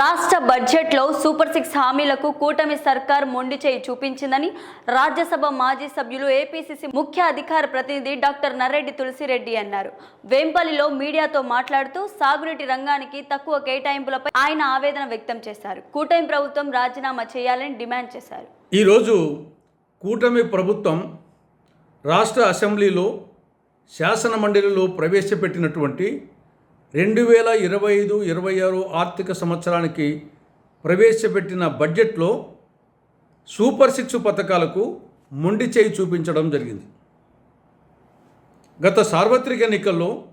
రాష్ట్ర బడ్జెట్లో super six హామీలకు కూటమి సర్కార్ మొండి చేయి చూపించిందని రాజ్యసభ మాజీ సభ్యులు ఏపీసీసీ ముఖ్య అధికార ప్రతినిధి డాక్టర్ నర్రెడ్డి తులసిరెడ్డి అన్నారు. వేంపల్లిలో మీడియాతో మాట్లాడుతూ సాగునీటి రంగానికి తక్కువ కేటాయింపులపై ఆయన ఆవేదన వ్యక్తం చేశారు. కూటమి ప్రభుత్వం రాజీనామా చేయాలని డిమాండ్ చేశారు. ఈరోజు కూటమి ప్రభుత్వం రాష్ట్ర అసెంబ్లీలో శాసన మండలిలో ప్రవేశపెట్టినటువంటి రెండు వేల ఇరవై ఐదు ఇరవై ఆరు ఆర్థిక సంవత్సరానికి ప్రవేశపెట్టిన బడ్జెట్లో సూపర్ సిక్స్ పథకాలకు మొండి చేయి చూపించడం జరిగింది. గత సార్వత్రిక ఎన్నికల్లో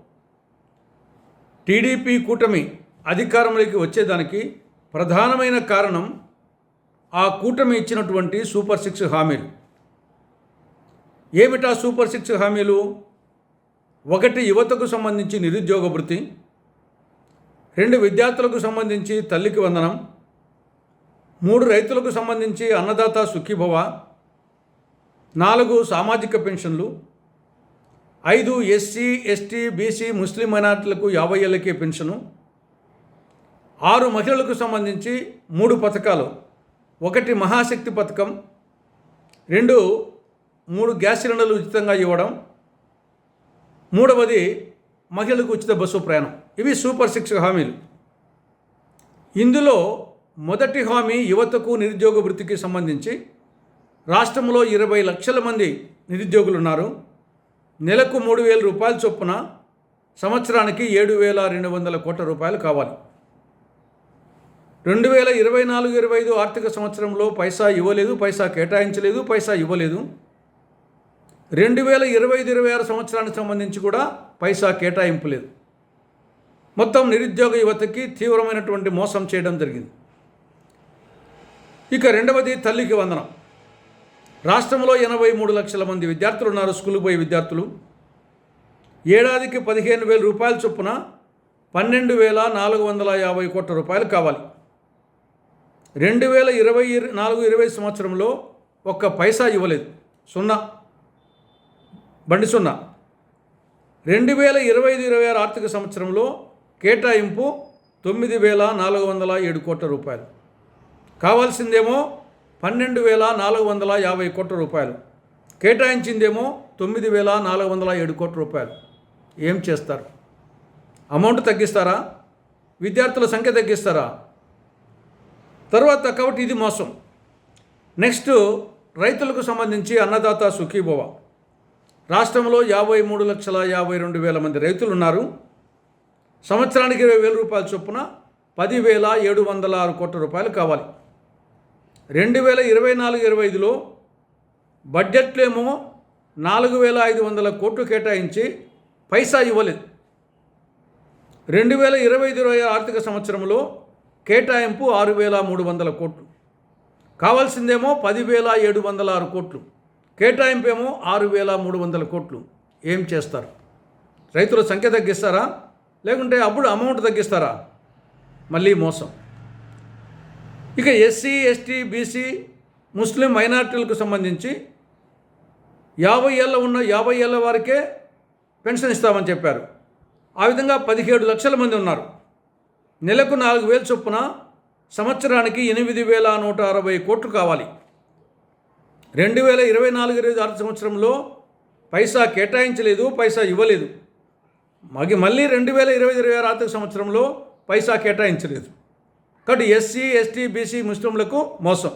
టీడీపీ కూటమి అధికారంలోకి వచ్చేదానికి ప్రధానమైన కారణం ఆ కూటమి ఇచ్చినటువంటి సూపర్ సిక్స్ హామీలు. ఏమిటా సూపర్ సిక్స్ హామీలు? ఒకటి యువతకు సంబంధించి నిరుద్యోగ భృతి రెండు విద్యార్థులకు సంబంధించి తల్లికి వందనం మూడు రైతులకు సంబంధించి అన్నదాత సుఖీభవ నాలుగు సామాజిక పెన్షన్లు ఐదు ఎస్సీ ఎస్టీ బీసీ ముస్లిం మైనార్టీలకు యాభై ఏళ్ళకే పెన్షను ఆరు మహిళలకు సంబంధించి మూడు పథకాలు ఒకటి మహాశక్తి పథకం రెండు మూడు గ్యాస్ సిలిండర్లు ఉచితంగా ఇవ్వడం మూడవది మహిళలకు ఉచిత బస్సు ప్రయాణం. ఇవి సూపర్ సిక్స్ హామీలు. ఇందులో మొదటి హామీ యువతకు నిరుద్యోగ వృత్తికి సంబంధించి రాష్ట్రంలో ఇరవై లక్షల మంది నిరుద్యోగులు ఉన్నారు నెలకు మూడు వేల రూపాయల చొప్పున సంవత్సరానికి ఏడు వేల రెండు వందల కోట్ల రూపాయలు కావాలి. రెండు వేల ఇరవై నాలుగు ఇరవై ఐదు ఆర్థిక సంవత్సరంలో పైసా ఇవ్వలేదు పైసా కేటాయించలేదు పైసా ఇవ్వలేదు. రెండు వేల ఇరవై ఐదు ఇరవై ఆరు సంవత్సరానికి సంబంధించి కూడా పైసా కేటాయింపు లేదు మొత్తం నిరుద్యోగ యువతకి తీవ్రమైనటువంటి మోసం చేయడం జరిగింది. ఇక రెండవది తల్లికి వందనం. రాష్ట్రంలో ఎనభై మూడు లక్షల మంది విద్యార్థులు ఉన్నారు స్కూల్కి పోయే విద్యార్థులు. ఏడాదికి పదిహేను వేల రూపాయల చొప్పున పన్నెండు వేల నాలుగు వందల యాభై కోట్ల రూపాయలు కావాలి. రెండు వేల ఇరవై ఇర- నాలుగు ఇరవై సంవత్సరంలో ఒక్క పైసా ఇవ్వలేదు. సున్నా. బండి సున్నా. రెండు వేల ఇరవై ఐదు ఇరవై ఆరు ఆర్థిక సంవత్సరంలో కేటాయింపు తొమ్మిది వేల నాలుగు వందల ఏడు కోట్ల రూపాయలు. కావాల్సిందేమో పన్నెండు వేల నాలుగు వందల యాభై కోట్ల రూపాయలు. కేటాయించిందేమో తొమ్మిది వేల నాలుగు వందల ఏడు కోట్ల రూపాయలు. ఏం చేస్తారు? అమౌంట్ తగ్గిస్తారా? విద్యార్థుల సంఖ్య తగ్గిస్తారా? తర్వాత కాబట్టి ఇది మోసం. నెక్స్ట్ రైతులకు సంబంధించి అన్నదాత సుఖీభవ. రాష్ట్రంలో యాభై మూడు లక్షల యాభై రెండు వేల మంది రైతులు ఉన్నారు. సంవత్సరానికి ఇరవై వేల రూపాయల చొప్పున పదివేల ఏడు వందల ఆరు కోట్ల రూపాయలు కావాలి. రెండు వేల ఇరవై నాలుగు ఇరవై ఐదులో బడ్జెట్లో ఏమో నాలుగు వేల ఐదు వందల కోట్లు కేటాయించి పైసా ఇవ్వలేదు. రెండు వేల ఇరవై ఐదు ఇరవై ఆర్థిక సంవత్సరంలో కేటాయింపు ఆరు వేల మూడు వందల కోట్లు. కావాల్సిందేమో పదివేల ఏడు వందల ఆరు కోట్లు. కేటాయింపు ఏమో ఆరు వేల మూడు వందల కోట్లు. ఏం చేస్తారు? రైతుల సంఖ్య తగ్గిస్తారా? లేకుంటే అప్పుడు అమౌంట్ తగ్గిస్తారా? మళ్ళీ మోసం. ఇక ఎస్సీ ఎస్టీ బీసీ ముస్లిం మైనార్టీలకు సంబంధించి యాభై ఏళ్ళ ఉన్న యాభై ఏళ్ళ వారికే పెన్షన్ ఇస్తామని చెప్పారు. ఆ విధంగా పదిహేడు లక్షల మంది ఉన్నారు. నెలకు నాలుగు వేలు చొప్పున సంవత్సరానికి ఎనిమిది వేల నూట అరవై కోట్లు కావాలి. రెండు వేల ఇరవై నాలుగు ఇరవై ఆరు సంవత్సరంలో పైసా కేటాయించలేదు పైసా ఇవ్వలేదు. మగి మళ్ళీ రెండు వేల ఇరవై ఇరవై ఆరు ఆర్థిక సంవత్సరంలో పైసా కేటాయించలేదు. కాబట్టి ఎస్సీ ఎస్టీ బీసీ ముస్లింలకు మోసం.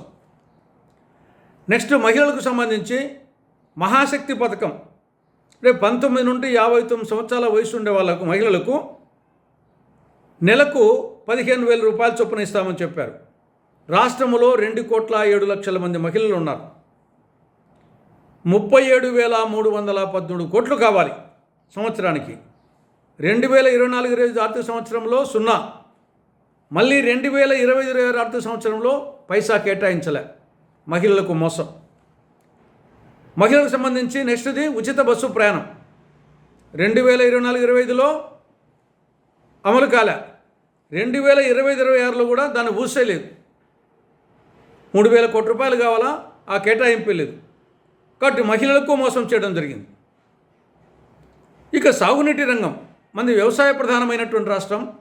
నెక్స్ట్ మహిళలకు సంబంధించి మహాశక్తి పథకం. రేపు పంతొమ్మిది నుండి యాభై తొమ్మిది సంవత్సరాల వయసు ఉండే వాళ్ళకు మహిళలకు నెలకు పదిహేను వేల రూపాయలు చొప్పున ఇస్తామని చెప్పారు. రాష్ట్రంలో రెండు కోట్ల ఏడు లక్షల మంది మహిళలు ఉన్నారు. ముప్పై ఏడు వేల మూడు వందల పద్మూడు కోట్లు కావాలి సంవత్సరానికి. రెండు వేల ఇరవై నాలుగు ఇరవై ఐదు ఆర్థిక సంవత్సరంలో సున్నా. మళ్ళీ రెండు వేల ఇరవై ఇరవై ఆరు ఆర్థిక సంవత్సరంలో పైసా కేటాయించలే. మహిళలకు మోసం. మహిళలకు సంబంధించి నెక్స్ట్ది ఉచిత బస్సు ప్రయాణం. రెండు వేల ఇరవై నాలుగు ఇరవై ఐదులో అమలు కాలే. రెండు వేల ఇరవై ఐదు ఇరవై ఆరులో కూడా దాన్ని ఊసేయలేదు మూడు వేల కోట్ల రూపాయలు కావాలా? ఆ కేటాయింపు లేదు. కాబట్టి మహిళలకు మోసం చేయడం జరిగింది. ఇక సాగునీటి రంగం. మంది వ్యవసాయ ప్రధానమైనటువంటి రాష్ట్రం.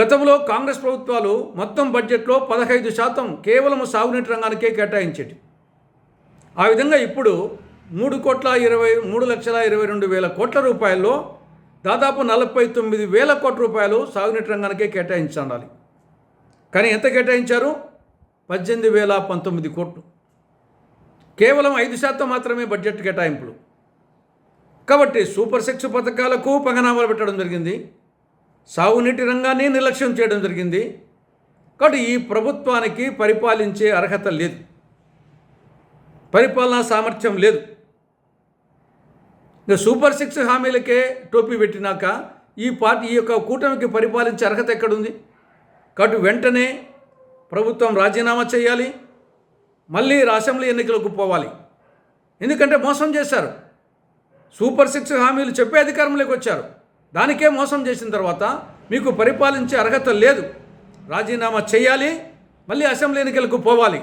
గతంలో కాంగ్రెస్ ప్రభుత్వాలు మొత్తం బడ్జెట్లో పదహైదు శాతం కేవలం సాగునీటి రంగానికే కేటాయించేటి. ఆ విధంగా ఇప్పుడు మూడు కోట్ల ఇరవై మూడు లక్షల ఇరవై రెండు వేల కోట్ల రూపాయల్లో దాదాపు నలభై తొమ్మిది వేల కోట్ల రూపాయలు సాగునీటి రంగానికే కేటాయించాలి కానీ ఎంత కేటాయించారు? పద్దెనిమిది వేల పంతొమ్మిది కోట్లు. కేవలం ఐదు శాతం మాత్రమే బడ్జెట్ కేటాయింపులు. కాబట్టి సూపర్ సిక్స్ పథకాలకు పగనామాలు పెట్టడం జరిగింది. సాగునీటి రంగాన్ని నిర్లక్ష్యం చేయడం జరిగింది. కాబట్టి ఈ ప్రభుత్వానికి పరిపాలించే అర్హత లేదు. పరిపాలనా సామర్థ్యం లేదు. ఇంకా సూపర్ సిక్స్ హామీలకే టోపీ పెట్టినాక ఈ పార్టీ ఈ యొక్క కూటమికి పరిపాలించే అర్హత ఎక్కడుంది? కాబట్టి వెంటనే ప్రభుత్వం రాజీనామా చేయాలి. మళ్ళీ అసెంబ్లీ ఎన్నికలకు పోవాలి. ఎందుకంటే మోసం చేశారు. సూపర్ సిక్స్ హామీలు చెప్పే అధికారంలోకి వచ్చారు. దానికే మోసం చేసిన తర్వాత మీకు పరిపాలించే అర్హత లేదు. రాజీనామా చేయాలి మళ్ళీ అసెంబ్లీ ఎన్నికలకు పోవాలి.